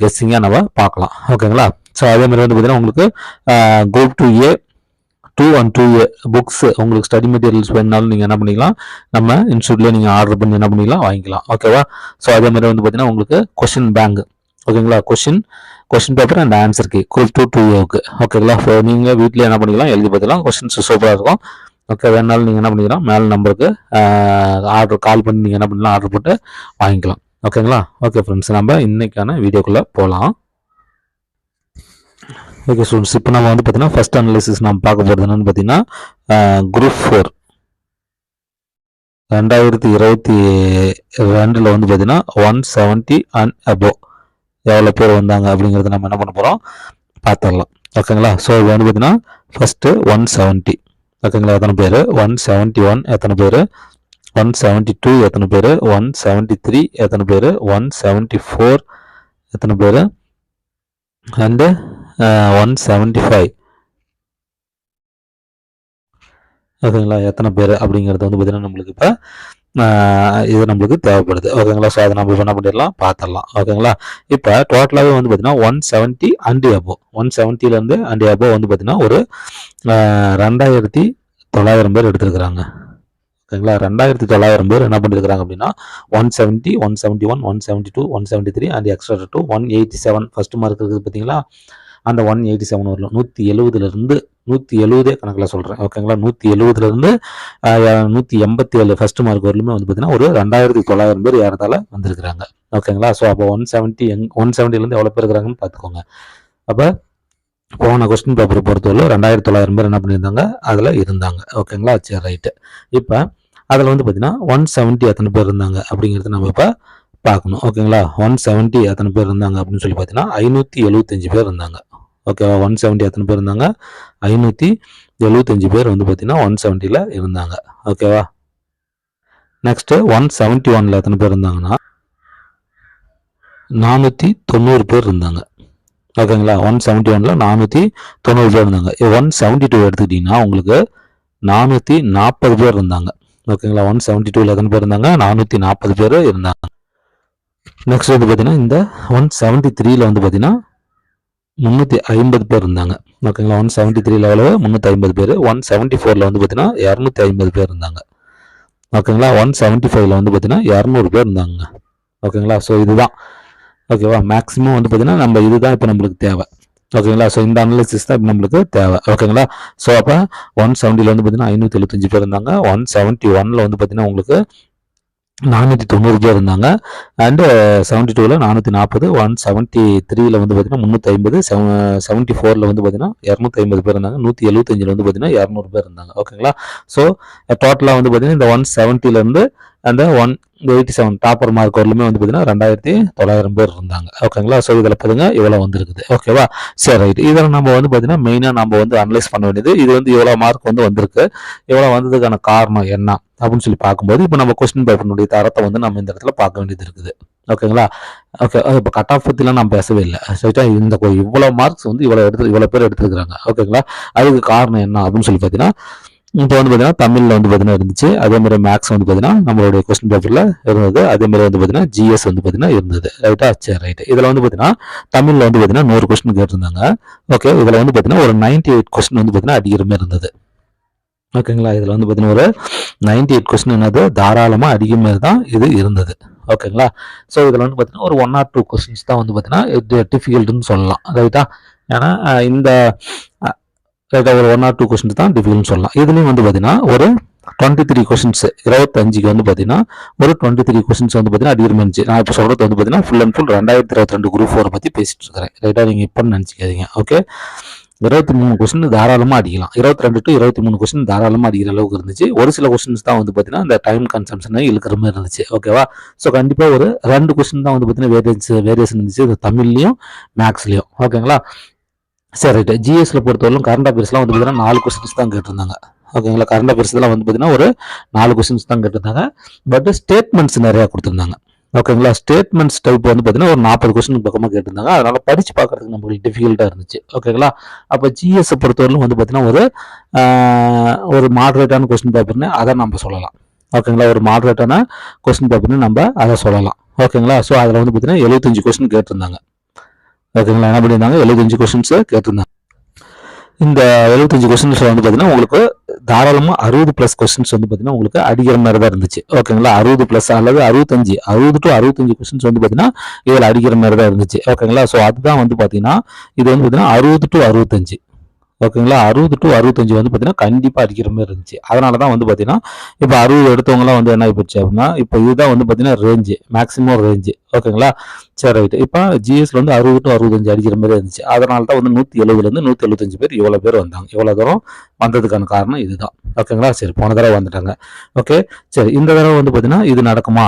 கெஸ்ஸிங்காக நம்ம பார்க்கலாம். ஓகேங்களா ஸோ அதே மாதிரி வந்து பார்த்தீங்கன்னா உங்களுக்கு group two A two and two A books உங்களுக்கு ஸ்டடி மெட்டீரியல்ஸ் வேணுனாலும் நீங்கள் என்ன பண்ணிக்கலாம்? நம்ம இன்ஸ்டியூட்லேயே நீங்கள் ஆர்டர் பண்ணி என்ன பண்ணிக்கலாம்? வாங்கிக்கலாம். ஓகேவா ஸோ அதே மாதிரி வந்து பார்த்தீங்கன்னா உங்களுக்கு கொஷின் பேங்க் ஓகேங்களா question question paper and answer key group two two ஏவுக்கு ஓகேங்களா ஸோ நீங்கள் வீட்டில் என்ன பண்ணிக்கலாம்? எழுதி பார்த்துக்கலாம் கொஷின்ஸ் சூப்பராக இருக்கும். ஓகே வேணாலும் நீங்கள் என்ன பண்ணிக்கலாம்? மேல் நம்பருக்கு ஆர்டர் கால் பண்ணி நீங்கள் என்ன பண்ணலாம்? ஆர்டர் போட்டு வாங்கிக்கலாம். ஓகேங்களா ஓகே ஃப்ரெண்ட்ஸ் நம்ம இன்றைக்கான வீடியோக்குள்ளே போகலாம் ஓகே ஸ்டூடெண்ட்ஸ் இப்போ நம்ம வந்து பார்த்தீங்கன்னா ஃபஸ்ட் அனாலிசிஸ் நம்ம பார்க்க போகிறது என்னென்னு பார்த்தீங்கன்னா குரூப் ஃபோர் ரெண்டாயிரத்தி இருபத்தி ரெண்டில் வந்து பார்த்தீங்கன்னா ஒன் செவன்ட்டி அண்ட் அபோ எவ்வளோ பேர் வந்தாங்க அப்படிங்கிறத நம்ம என்ன பண்ண போகிறோம் பார்த்துடலாம். ஓகேங்களா ஸோ இது வந்து பார்த்தீங்கன்னா ஃபஸ்ட்டு ஒன் செவன்ட்டி ஓகேங்களா எத்தனை பேர்? ஒன் செவன்ட்டி ஒன் எத்தனை பேர்? ஒன் செவன்ட்டி டூ எத்தனை பேர்? ஒன் செவன்ட்டி த்ரீ எத்தனை பேர்? ஒன் செவன்ட்டி ஃபோர் எத்தனை பேர்? அண்டு ஒன் செவன்ட்டி ஃபைவ் ஓகேங்களா எத்தனை பேர் அப்படிங்கிறது வந்து பார்த்தீங்கன்னா நம்மளுக்கு இப்போ இது நம்மளுக்கு தேவைப்படுது. ஓகேங்களா? ஸோ அதை நம்ம என்ன பண்ணிடலாம்? பார்த்துடலாம் ஓகேங்களா? இப்போ டோட்டலாகவே வந்து பார்த்தீங்கன்னா one seventy and above one செவன்ட்டிலேருந்து and above வந்து பார்த்தீங்கன்னா ஒரு ரெண்டாயிரத்தி தொள்ளாயிரம் பேர் எடுத்திருக்கிறாங்க. ஓகேங்களா ரெண்டாயிரத்தி தொள்ளாயிரம் பேர் என்ன பண்ணியிருக்காங்க அப்படின்னா one seventy one seventy one one seventy two one seventy three and extra two one eighty seven first mark இருக்குது பார்த்தீங்களா அந்த ஒன் எயிட்டி செவன் வரலாம் நூற்றி எழுபதுலேருந்து நூற்றி எழுபதே கணக்கில் சொல்கிறேன் ஓகேங்களா நூற்றி எழுபதுலேருந்து நூற்றி எண்பத்தி ஏழு ஃபஸ்ட் மார்க் வரலுமே வந்து பார்த்தீங்கன்னா ஒரு ரெண்டாயிரத்தி தொள்ளாயிரம் பேர் ஏறதால வந்திருக்கிறாங்க. ஓகேங்களா ஸோ அப்போ ஒன் செவன்ட்டி எங் ஒன் செவன்ட்டிலேருந்து எவ்வளோ பேர் இருக்கிறாங்கன்னு பார்த்துக்கோங்க அப்போ போன கொஸ்டின் பேப்பரை பொறுத்தவரை ரெண்டாயிரத்தி தொள்ளாயிரம் பேர் என்ன பண்ணியிருந்தாங்க? அதில் இருந்தாங்க. ஓகேங்களா சரி ரைட்டு இப்போ அதில் வந்து பார்த்தீங்கன்னா ஒன் செவன்ட்டி எத்தனை பேர் இருந்தாங்க அப்படிங்கிறத நம்ம இப்போ பார்க்கணும். ஓகேங்களா? ஒன் செவன்ட்டி எத்தனை பேர் இருந்தாங்க அப்படின்னு சொல்லி பார்த்தீங்கன்னா ஐநூற்றி எழுபத்தஞ்சு பேர் இருந்தாங்க. ஓகேவா? ஒன் செவன்ட்டி எத்தனை பேர் இருந்தாங்க? ஐநூற்றி எழுபத்தஞ்சு பேர் வந்து பார்த்தீங்கன்னா ஒன் செவன்ட்டியில் இருந்தாங்க. ஓகேவா? நெக்ஸ்ட்டு ஒன் செவன்ட்டி ஒனில் எத்தனை பேர் இருந்தாங்கன்னா நானூற்றி தொண்ணூறு பேர் இருந்தாங்க. ஓகேங்களா? ஒன் செவன்ட்டி ஒனில் நானூற்றி தொண்ணூறு பேர் இருந்தாங்க. ஒன் செவன்ட்டி டூ எடுத்துக்கிட்டிங்கன்னா உங்களுக்கு நானூற்றி நாற்பது பேர் இருந்தாங்க. ஓகேங்களா ஒன் செவன்ட்டி டூவில் எத்தனை பேர் இருந்தாங்க நானூற்றி நாற்பது பேர் இருந்தாங்க. நெக்ஸ்ட் வந்து பார்த்தீங்கன்னா இந்த ஒன் செவன்ட்டி த்ரீயில் வந்து பார்த்தீங்கன்னா முந்நூற்றி ஐம்பது பேர் இருந்தாங்க. ஓகேங்களா ஒன் செவன்ட்டி த்ரீ லெவலில் முந்நூற்றி ஐம்பது பேர். ஒன் செவன்ட்டி ஃபோரில் வந்து பார்த்தீங்கன்னா இரநூத்தி ஐம்பது பேர் இருந்தாங்க. ஓகேங்களா ஒன் செவன்ட்டி ஃபைவ்ல வந்து பார்த்தீங்கன்னா இரநூறு பேர் இருந்தாங்க. ஓகேங்களா ஸோ இதுதான். ஓகேவா மேக்ஸிமம் வந்து பார்த்தீங்கன்னா நம்ம இதுதான் இப்போ நம்மளுக்கு தேவை. ஓகேங்களா? ஸோ இந்த அனாலிசிஸ் தான் இப்போ நம்மளுக்கு தேவை. ஓகேங்களா? ஸோ அப்போ ஒன் செவன்ட்டியில் வந்து பார்த்தீங்கன்னா ஐநூற்றி எழுபத்தஞ்சு பேர் இருந்தாங்க. ஒன் செவன்ட்டி ஒனில் வந்து பார்த்தீங்கன்னா உங்களுக்கு நானூற்றி தொண்ணூறு பேர் இருந்தாங்க. அண்டு செவன்ட்டி டூவில் நானூற்றி நாற்பது ஒன் செவன்ட்டி த்ரீயில் வந்து பார்த்தீங்கன்னா முந்நூற்றி ஐம்பது செவன்ட்டி ஃபோரில் uh, வந்து பார்த்தீங்கன்னா இரநூத்தி ஐம்பது பேர் இருந்தாங்க. நூற்றி எழுபத்தஞ்சில் வந்து பார்த்தீங்கன்னா இரநூறு பேர் இருந்தாங்க. ஓகேங்களா? ஸோ டோட்டலாக வந்து பார்த்தீங்கன்னா இந்த ஒன் செவன்ட்டிலேருந்து அந்த one eighty seven topper mark வரலுமே வந்து பார்த்தீங்கன்னா ரெண்டாயிரத்தி தொள்ளாயிரம் பேர் இருந்தாங்க. ஓகேங்களா ஸோ இதில் பாருங்க இவ்வளோ வந்திருக்குது. ஓகேவா சரி ரைட் இதில் நம்ம வந்து பார்த்தீங்கன்னா மெயினாக நம்ம வந்து அனலைஸ் பண்ண வேண்டியது இது வந்து இவ்வளோ மார்க் வந்து வந்திருக்கு. இவ்வளோ வந்ததுக்கான காரணம் என்ன? அப்படின்னு சொல்லி பார்க்கும்போது இப்போ நம்ம கொஸ்டின் பேப்பர்னுடைய தரத்தை வந்து நம்ம இந்த இடத்துல பார்க்க வேண்டியது இருக்குது. ஓகேங்களா ஓகே இப்போ கட் ஆஃப் பற்றிலாம் நான் பேசவே இல்லை. சரிட்டா இந்த இவ்வளோ மார்க்ஸ் வந்து இவ்வளோ எடுத்து இவ்வளோ பேர் எடுத்துருக்குறாங்க. ஓகேங்களா அதுக்கு காரணம் என்ன? அப்படின்னு சொல்லி பார்த்தீங்கன்னா இப்போ வந்து பார்த்தீங்கன்னா தமிழில் வந்து பார்த்தீங்கன்னா இருந்துச்சு அதே மாதிரி மேக்ஸ் வந்து பார்த்தீங்கன்னா நம்மளுடைய கொஸ்டின் பேப்பரில் இருந்தது அதே மாதிரி வந்து பார்த்தீங்கன்னா ஜிஎஸ் வந்து பார்த்தீங்கன்னா இருந்தது ரைட்டா சரி ரைட் இதில் வந்து பார்த்தீங்கன்னா தமிழில் வந்து பார்த்தீங்கன்னா நூறு கொஸ்டின் கேட்டிருந்தாங்க ஓகே இதில் வந்து பார்த்தீங்கன்னா ஒரு நைன்டி எயிட் கொஸ்டின் வந்து பார்த்தீங்கன்னா அதிகமாக இருந்தது ஓகேங்களா இதில் வந்து பார்த்தீங்கன்னா ஒரு நைன்டி எயிட் கொஸ்டின் என்னது தாராளமாக அதிகமாக தான் இது இருந்தது ஓகேங்களா ஸோ இதில் வந்து பார்த்தீங்கன்னா ஒரு ஒன் ஆர் டூ கொஸ்டின்ஸ் தான் வந்து பார்த்தீங்கன்னா டிஃபிகல்ட்டுன்னு சொல்லலாம் ரைட்டா ஏன்னா இந்த ரைட்டா ஒரு ஒன் ஆர் டூ கொஸ்டின் தான் டிஃபிகல்ட்னு சொல்லலாம். இதுலேயும் வந்து பார்த்தீங்கன்னா ஒரு டுவெண்ட்டி த்ரீ கொஸ்டின்ஸ் இருபத்தஞ்சுக்கு வந்து பார்த்தீங்கன்னா ஒரு டுவெண்ட்டி த்ரீ கொஸ்டின்ஸ் வந்து பார்த்தீங்கன்னா அடிக்கிற இருந்துச்சு. நான் இப்போ சொல்கிறது வந்து பார்த்தீங்கன்னா ஃபுல் அண்ட் ஃபுல் ரெண்டாயிரத்தி இருபத்தி ரெண்டு குரூப் ஃபோரை பற்றி பேசிட்டு இருக்கிறேன். ரைட்டாக நீங்கள் இப்போ நினச்சிக்காதீங்க ஓகே இருபத்தி மூணு கொஸ்டின் தாராளமாக அடிக்கலாம். இருபத்தி ரெண்டு டு இருபத்தி மூணு கொஸ்டின் தாராளமாக அடிக்கிற அளவுக்கு இருந்துச்சு. ஒரு சில கொஸ்டின்ஸ் தான் வந்து பார்த்தீங்கன்னா இந்த டைம் கன்சம்ஷனை இழுக்கிற மாதிரி இருந்துச்சு ஓகேவா ஸோ கண்டிப்பாக ஒரு ரெண்டு கொஸ்டின் தான் வந்து பார்த்தீங்கன்னா வேரியன்ஸ் வேரியேஷன் இருந்துச்சு. இது தமிழ்லையும் மேக்ஸ்லையும் ஓகேங்களா சரி ரைட்டு ஜிஎஸ்ல பொறுத்தவரைக்கும் கரண்ட் அஃபேர்ஸ்லாம் வந்து பார்த்தீங்கன்னா நாலு கொஸ்டின்ஸ் தான் கேட்டிருந்தாங்க. ஓகேங்களா கரண்ட் அஃபேர்ஸ்லாம் வந்து பார்த்தீங்கன்னா ஒரு நாலு கொஸ்டின்ஸ் தான் கேட்டிருந்தாங்க. பட் ஸ்டேட்மெண்ட்ஸ் நிறையா கொடுத்துருந்தாங்க. ஓகேங்களா ஸ்டேட்மெண்ட்ஸ் டைப் வந்து பார்த்தீங்கன்னா ஒரு நாற்பது கொஸ்டின் பக்கமாக கேட்டிருந்தாங்க. அதனால் படித்து பார்க்கறதுக்கு நம்மளுக்கு டிஃபிகல்ட்டாக இருந்துச்சு. ஓகேங்களா அப்போ ஜிஎஸ் பொறுத்தவரையிலும் வந்து பார்த்தீங்கன்னா ஒரு ஒரு மாடரேட்டான கொஸ்டின் பேப்பர்னு அதை நம்ம சொல்லலாம். ஓகேங்களா ஒரு மாடரேட்டான கொஸ்டின் பேப்பர்னு நம்ம அதை சொல்லலாம். ஓகேங்களா ஸோ அதில் வந்து பார்த்தீங்கன்னா எழுபத்தஞ்சு கொஸ்டின் கேட்டிருந்தாங்க. ஓகேங்களா என்ன பண்ணியிருந்தாங்க? எழுபத்தஞ்சு கொஸ்டின்ஸை கேட்டிருந்தாங்க. இந்த எழுபத்தஞ்சு கொஸ்டின்ஸ் வந்து பார்த்தீங்கன்னா உங்களுக்கு தாராளமாக அறுபது ப்ளஸ் கொஸ்டின்ஸ் வந்து பார்த்தீங்கன்னா உங்களுக்கு அடிக்கிற மாதிரி தான் இருந்துச்சு. ஓகேங்களா? அறுபது ப்ளஸ் அல்லது அறுபத்தஞ்சு அறுபது டு அறுபத்தஞ்சு கொஸ்டின்ஸ் வந்து பார்த்தீங்கன்னா இதில் அடிக்கிற மாதிரி தான் இருந்துச்சு. ஓகேங்களா? ஸோ அதுதான் வந்து பார்த்தீங்கன்னா இது வந்து பார்த்தீங்கன்னா அறுபது டு அறுபத்தஞ்சு. ஓகேங்களா? அறுபது டு அறுபத்தஞ்சு வந்து பார்த்தீங்கன்னா கண்டிப்பாக அடிக்கிற மாதிரி இருந்துச்சு. அதனால தான் வந்து பார்த்தீங்கன்னா இப்போ அறுபது எடுத்தவங்களாம் வந்து என்ன ஆகிப்போச்சு அப்படின்னா இப்போ இதுதான் வந்து பார்த்தீங்கன்னா ரேஞ்சு மேக்ஸிமம் ரேஞ்சு ஓகேங்களா? சரி ரைட்டு இப்போ ஜிஎஸ்ல வந்து அறுபது டு அறுபத்தஞ்சு அடிக்கிற மாதிரி இருந்துச்சு. அதனால தான் வந்து நூற்றி எழுபதுலேருந்து நூற்றி எழுபத்தஞ்சு பேர் இவ்வளோ பேர் வந்தாங்க. இவ்வளோ தூரம் வந்ததுக்கான காரணம் இதுதான். ஓகேங்களா? சரி போன தடவை வந்துட்டாங்க. ஓகே சரி இந்த தடவை வந்து பார்த்தீங்கன்னா இது நடக்குமா?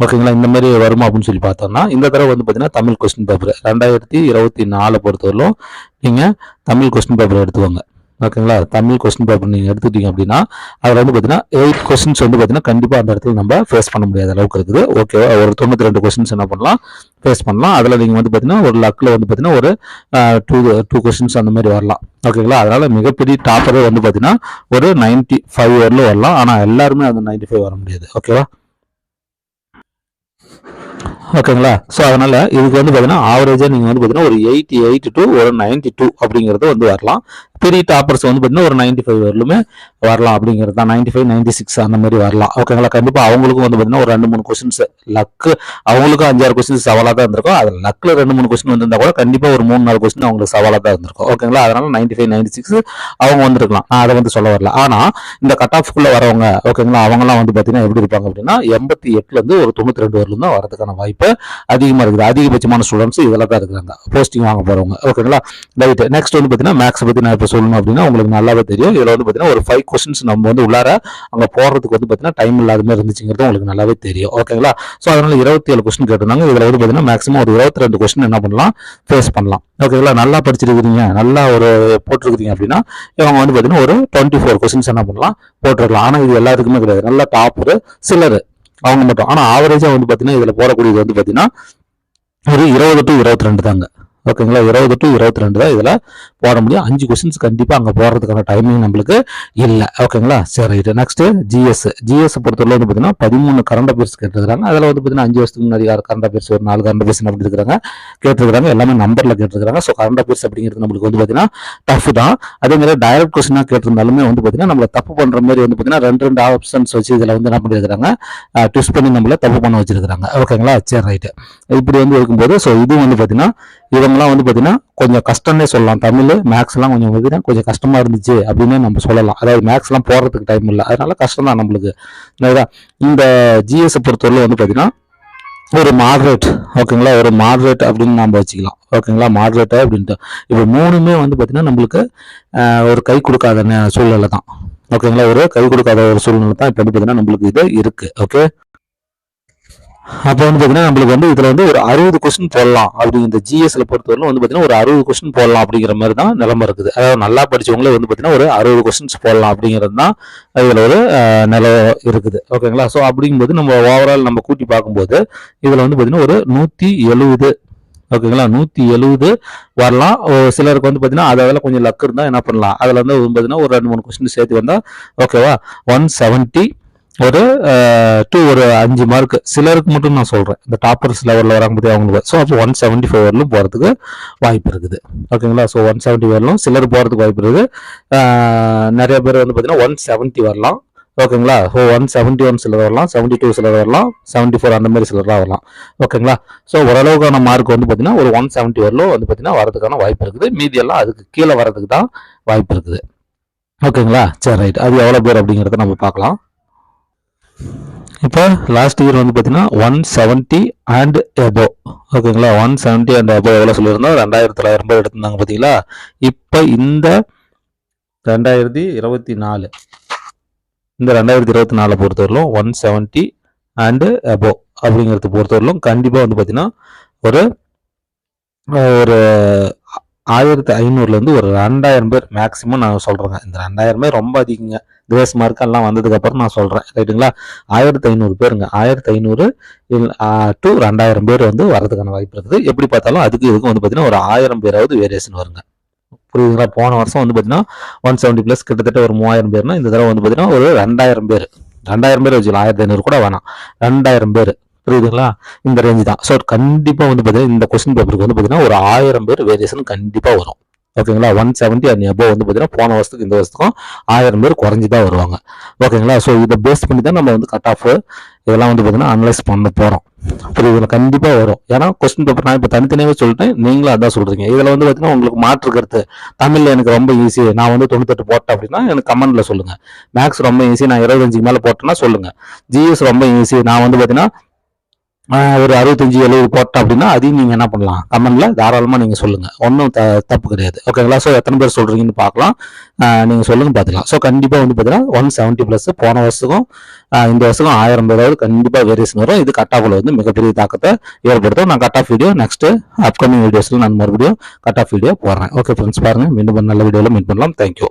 ஓகேங்களா? இந்த மாதிரி வருமா அப்படின்னு சொல்லி பார்த்தோம்னா இந்த தடவை வந்து பார்த்தீங்கன்னா தமிழ் கொஸ்டின் பேப்பர் ரெண்டாயிரத்தி இருபத்தி நாலு பொறுத்தவரையிலும் நீங்கள் தமிழ் கொஸ்டின் பேப்பர் எடுத்துக்கோங்க. ஓகேங்களா? தமிழ் கொஸ்டின் பேப்பர் நீங்கள் எடுத்துக்கிட்டீங்க அப்படின்னா அதில் வந்து பார்த்தீங்கன்னா எயிட் கொஸ்டின்ஸ் வந்து பார்த்தீங்கன்னா கண்டிப்பாக அந்த இடத்துல நம்ம ஃபேஸ் பண்ண முடியாத அளவுக்கு இருக்குது. ஓகேவா ஒரு தொண்ணூற்றி ரெண்டு கொஸ்டின்ஸ் என்ன பண்ணலாம்? ஃபேஸ் பண்ணலாம். அதில் நீங்கள் வந்து பார்த்தீங்கன்னா ஒரு லக்கில் வந்து பார்த்தீங்கன்னா ஒரு டூ டூ கொஸ்டின்ஸ் அந்த மாதிரி வரலாம். ஓகேங்களா? அதனால் மிகப்பெரிய டாப்பரே வந்து பார்த்தீங்கன்னா ஒரு நைன்ட்டி ஃபைவ் வரலும். வரலாம் ஆனால் எல்லாருமே அந்த நைன்ட்டி ஃபைவ் வர முடியாது. ஓகேவா ஓகேங்களா? ஸோ அதனால் இதுக்கு வந்து பார்த்தீங்கன்னா ஆவரேஜாக நீங்கள் வந்து பார்த்தீங்கன்னா ஒரு எயிட்டி எயிட்டி டூ ஒரு நைன்ட்டி டூ அப்படிங்கிறது வந்து வரலாம். பெரிய டாப்பர்ஸ் வந்து பார்த்தீங்கன்னா ஒரு நைன்ட்டி ஃபைவ் வரலுமே வரலாம் அப்படிங்கிறது தான். நைன்டி ஃபைவ் நைன்டி சிக்ஸ் அந்த மாதிரி வரலாம். ஓகேங்களா கண்டிப்பாக அவங்களுக்கும் வந்து பார்த்தீங்கன்னா ஒரு ரெண்டு மூணு கொஸ்டின்ஸ் லக்கு அவங்களுக்கும் அஞ்சாறு கொஸ்டின்ஸ் சவாலாக தான் இருந்திருக்கும். அது லக்கில் ரெண்டு மூணு கொஸ்டின் வந்திருந்தா கூட கண்டிப்பாக ஒரு மூணு நாலு கொஸ்டின் அவங்களுக்கு சவாலாக தான் இருந்திருக்கும். ஓகேங்களா அதனால நைன்டி ஃபைவ் நைன்டி சிக்ஸ் அவங்க வந்திருக்கலாம். நான் அதை வந்து சொல்ல வரல. ஆனால் இந்த கட் ஆஃப்குள்ளே வரவங்க ஓகேங்களா அவங்கலாம் வந்து பார்த்தீங்கன்னா எப்படி இருப்பாங்க அப்படின்னா எண்பத்தி எட்டுலேருந்து ஒரு தொண்ணூற்றி ரெண்டு வரலும் தான் வரதுக்கான வாய்ப்பு அதிகமாக இருக்குது. அதிகபட்சமான ஸ்டூடெண்ட்ஸ் இதில் தான் இருக்கிறாங்க. போஸ்டிங் வாங்க போகிறவங்க ஓகேங்களா ரைட் நெக்ஸ்ட் வந்து பார்த்தீங்கன்னா மேக்ஸ் பற்றி நான் இப்போ சொல்லணும் அப்படின்னா உங்களுக்கு நல்லாவே தெரியும். இதில் வந்து பார்த்தீங்கன்னா ஒரு ஃபைவ் கொஸ்டின்ஸ் நம்ம வந்து உள்ளார அங்கே போகிறதுக்கு வந்து பார்த்தீங்கன்னா டைம் இல்லாத மாதிரி இருந்துச்சுங்கிறது உங்களுக்கு நல்லாவே தெரியும். ஓகேங்களா ஸோ அதனால இருபத்தி ஏழு கொஸ்டின் கேட்டிருந்தாங்க. இதில் வந்து பார்த்தீங்கன்னா மேக்ஸிமம் ஒரு இருபத்தி ரெண்டு கொஸ்டின் என்ன பண்ணலாம்? ஃபேஸ் பண்ணலாம். ஓகேங்களா நல்லா படிச்சிருக்கிறீங்க. நல்லா ஒரு போட்டிருக்கிறீங்க அப்படின்னா இவங்க வந்து பார்த்தீங்கன்னா ஒரு டுவெண்ட்டி ஃபோர் கொஸ்டின்ஸ் என்ன பண்ணலாம்? போட்டிருக்கலாம். ஆனால் இது எல்லாத்துக்குமே கிடையாது. நல்லா டாப் ஒரு சிலர் அவங்க மட்டும். ஆனால் ஆவரேஜாக வந்து பார்த்தீங்கன்னா இதில் போடக்கூடியது வந்து பார்த்தீங்கன்னா ஒரு இருபது டு இருபத்தி ரெண்டு தாங்க. ஓகேங்களா? இருபது டு இருபத்தி ரெண்டு தான் இதில் போட முடியும். அஞ்சு கொஸ்டின்ஸ் கண்டிப்பாக அங்கே போடுறதுக்கான டைமிங் நம்மளுக்கு இல்லை. ஓகேங்களா? சரி ரைட்டு நெக்ஸ்ட்டு ஜிஎஸ் ஜிஎஸ் பொறுத்தவரை வந்து பார்த்தீங்கன்னா பதிமூணு கரண்ட் அஃபேர்ஸ் கேட்டுருக்காங்க அதில் வந்து பார்த்தீங்கன்னா அஞ்சு வருஷத்துக்கு முன்னாடி கரண்ட் அஃபேர்ஸ் ஒரு நாலு கரண்ட் அஃபேர்ஸ் அப்படி இருக்கிறாங்க கேட்டிருக்காங்க எல்லாமே நம்பரில் கேட்டிருக்காங்க ஸோ கரண்ட் அஃபேர்ஸ் அப்படிங்கிறது நம்மளுக்கு வந்து பார்த்தீங்கன்னா டஃப் தான். அதே மாதிரி டைரக்ட் கொஸ்டினாக கேட்டிருந்தாலுமே வந்து பார்த்தீங்கன்னா நம்மளை தப்பு பண்ணுற மாதிரி வந்து பார்த்தீங்கன்னா ரெண்டு ரெண்டு ஆப்ஷன்ஸ் வச்சு இதில் வந்து என்ன பண்ணியிருக்கிறாங்க ட்விஸ்ட் பண்ணி நம்மள தப்பு பண்ண வச்சிருக்கிறாங்க. ஓகேங்களா? சரி ரைட்டு இப்படி வந்து இருக்கும்போது ஸோ இது வந்து பார்த்தீங்கன்னா இவங்கெல்லாம் வந்து பார்த்தீங்கன்னா கொஞ்சம் கஷ்டம்னே சொல்லலாம். தமிழ் மேக்ஸ்லாம் கொஞ்சம் பார்த்தீங்கன்னா கொஞ்சம் கஷ்டமாக இருந்துச்சு அப்படின்னு நம்ம சொல்லலாம். அதாவது மேக்ஸ்லாம் போடுறதுக்கு டைம் இல்லை. அதனால கஷ்டம் தான் நம்மளுக்கு. இந்த ஜிஎஸ் பொறுத்தவரை வந்து பார்த்தீங்கன்னா ஒரு மாட்ரேட் ஓகேங்களா ஒரு மாட்ரேட் அப்படின்னு நம்ம வச்சுக்கலாம். ஓகேங்களா மாட்ரேட் அப்படின்ட்டு. இப்போ மூணுமே வந்து பார்த்தீங்கன்னா நம்மளுக்கு ஒரு கை கொடுக்காத சூழ்நிலை தான் ஓகேங்களா ஒரு கை கொடுக்காத ஒரு சூழ்நிலை தான் இப்போ வந்து பார்த்தீங்கன்னா நம்மளுக்கு இது இருக்குது ஓகே அப்போ வந்து பார்த்தீங்கன்னா நம்மளுக்கு வந்து இதில் வந்து ஒரு அறுபது கொஸ்டின் போடலாம். அப்படிங்கிற இந்த ஜிஎஸ்ல பொறுத்தவரை வந்து பார்த்தீங்கன்னா ஒரு அறுபது கொஸ்டின் போடலாம் அப்படிங்கிற மாதிரி தான் நிலமை இருக்குது. அதாவது நல்லா படித்தவங்களே வந்து பார்த்தீங்கன்னா ஒரு அறுபது கொஸ்டின்ஸ் போடலாம் அப்படிங்கிறது தான் இதில் ஒரு நிலை இருக்குது. ஓகேங்களா ஸோ அப்படிங்கும்போது நம்ம ஓவரால் நம்ம கூட்டி பார்க்கும்போது இதில் வந்து பார்த்தீங்கன்னா ஒரு நூற்றி எழுபது ஓகேங்களா நூற்றி எழுபது வரலாம். ஒரு சிலருக்கு வந்து பார்த்தீங்கன்னா அதில் கொஞ்சம் லக் இருந்தால் என்ன பண்ணலாம்? அதில் வந்து பார்த்தீங்கன்னா ஒரு ரெண்டு மூணு கொஸ்டின் சேர்த்து வந்தால் ஓகேவா ஒன் செவன்ட்டி ஒரு டூ ஒரு அஞ்சு மார்க் சிலருக்கு மட்டும் நான் சொல்கிறேன் இந்த டாப்பர்ஸ் லெவலில் வராங்க பற்றி அவங்களுக்கு. ஸோ அப்போ ஒன் செவன்ட்டி ஃபைவ் வரலும் போகிறதுக்கு வாய்ப்பு இருக்குது. ஓகேங்களா ஸோ ஒன் செவன்ட்டி வரலும் சிலர் போகிறதுக்கு வாய்ப்பு இருக்குது. நிறைய பேர் வந்து பார்த்தீங்கன்னா ஒன் செவன்ட்டி வரலாம். ஓகேங்களா ஸோ ஒன் செவன்ட்டி ஒன் சிலர் வரலாம். செவன்ட்டி டூ சிலர் வரலாம். செவன்ட்டி ஃபோர் அந்த மாதிரி சிலர்லாம் வரலாம். ஓகேங்களா ஸோ ஓரளவுக்கான மார்க் வந்து பார்த்தீங்கன்னா ஒரு ஒன் செவன்ட்டி வரலும் வந்து பார்த்தீங்கன்னா வரதுக்கான வாய்ப்பு இருக்குது. மீதியெல்லாம் அதுக்கு கீழே வரதுக்கு தான் வாய்ப்பு இருக்குது. ஓகேங்களா சரி ரைட் அது எவ்வளோ பேர் அப்படிங்கிறத நம்ம பார்க்கலாம். இப்போ லாஸ்ட் இயர் வந்து பார்த்தீங்கன்னா ஒன் செவன்ட்டி அண்ட் எபோ ஓகேங்களா ஒன் செவன்ட்டி அண்ட் எபோ எவ்வளோ சொல்லியிருந்தோம்? ரெண்டாயிரத்தி தொள்ளாயிரம் ரூபாய் எடுத்திருந்தாங்க பார்த்தீங்களா இப்போ இந்த ரெண்டாயிரத்தி இருபத்தி நாலு இந்த ரெண்டாயிரத்தி இருபத்தி நாலை பொறுத்தவரையிலும் ஒன் செவன்ட்டி அண்டு எபோ அப்படிங்கிறது பொறுத்தவரையிலும் கண்டிப்பாக வந்து பார்த்தீங்கன்னா ஒரு ஒரு ஆயிரத்தி ஐநூறுலேருந்து ஒரு ரெண்டாயிரம் பேர் மேக்ஸிமம் நான் சொல்கிறேங்க இந்த ரெண்டாயிரம் பேர் ரொம்ப அதிகங்க. கிரேஸ் மார்க்கெல்லாம் வந்ததுக்கப்புறம் நான் சொல்கிறேன் ரைட்டுங்களா? ஆயிரத்தி ஐநூறு பேருங்க. ஆயிரத்தி ஐநூறு டு ரெண்டாயிரம் பேர் வந்து வரதுக்கான வாய்ப்பு இருக்குது. எப்படி பார்த்தாலும் அதுக்கு இதுக்கும் வந்து பார்த்தீங்கன்னா ஒரு ஆயிரம் பேராவது வேரியேஷன் வருங்க. புரியுதுங்களா? போன வருஷம் வந்து பார்த்தீங்கன்னா ஒன் செவன்ட்டி ப்ளஸ் கிட்டத்தட்ட ஒரு மூவாயிரம் பேர்னா இந்த தடவை வந்து பார்த்தீங்கன்னா ஒரு ரெண்டாயிரம் பேர். ரெண்டாயிரம் பேர் வச்சுக்கலாம் ஆயிரத்தி ஐநூறு கூட வேணாம். ரெண்டாயிரம் பேர். புரியுதுங்களா? இந்த ரேஞ்ச் தான். ஸோ கண்டிப்பாக வந்து பார்த்தீங்கன்னா இந்த கொஸ்டின் பேப்பருக்கு வந்து பார்த்தீங்கன்னா ஒரு ஆயிரம் பேர் வேரியேஷன் கண்டிப்பாக வரும். ஓகேங்களா ஒன் செவன்ட்டி அண்ட் எபோ வந்து பார்த்தீங்கன்னா போன வருஷத்துக்கு இந்த வருஷத்துக்கும் ஆயிரம் பேர் குறைஞ்சி தான் வருவாங்க ஓகேங்களா ஸோ இதை பேஸ் பண்ணி தான் நம்ம வந்து கட் ஆஃப் இதெல்லாம் வந்து பார்த்தீங்கன்னா அனலைஸ் பண்ண போகிறோம் புரியுதுல கண்டிப்பாக வரும். ஏன்னா கொஸ்டின் பேப்பர் நான் இப்போ தனித்தனியாகவே சொல்லிட்டேன். நீங்களும் அதான் சொல்கிறீங்க இதில் வந்து பார்த்தீங்கன்னா உங்களுக்கு மாற்று கருத்து. தமிழில் எனக்கு ரொம்ப ஈஸி நான் வந்து தொண்ணூத்தெட்டு போட்டேன் அப்படின்னா எனக்கு கமெண்ட்டில் சொல்லுங்கள் மேக்ஸ் ரொம்ப ஈஸி நான் இருபத்தஞ்சுக்கு மேலே போட்டேன்னா சொல்லுங்கள் ஜிஎஸ் ரொம்ப ஈஸி நான் வந்து பார்த்தீங்கன்னா ஒரு அறுபத்தஞ்சு எழுபது போட்டோம் அப்படின்னா அதையும் நீங்கள் என்ன பண்ணலாம்? கமெண்டில் தாராளமாக நீங்கள் சொல்லுங்கள் ஒன்றும் த தப்பு கிடையாது. ஓகேங்களா ஸோ எத்தனை பேர் சொல்கிறீங்கன்னு பார்க்கலாம். நீங்கள் சொல்லுங்கள் பார்த்துக்கலாம். ஸோ கண்டிப்பாக வந்து பார்த்தீங்கன்னா ஒன் செவன்ட்டி ப்ளஸ் போன வருஷத்துக்கும் இந்த வருஷத்துக்கும் ஆயிரம் பேராவது கண்டிப்பாக வேரியேஷன் வரும். இது கட் ஆஃபில் வந்து மிகப்பெரிய தாக்கத்தை ஏற்படுத்தும். நான் cut off video next upcoming வீடியோஸில் நான் மறுபடியும் கட் ஆஃப் வீடியோ போடுறேன். ஓகே ஃப்ரெண்ட்ஸ் பாருங்கள் மீண்டும் நல்ல வீடியோவில் மீட் பண்ணலாம். தேங்க்யூ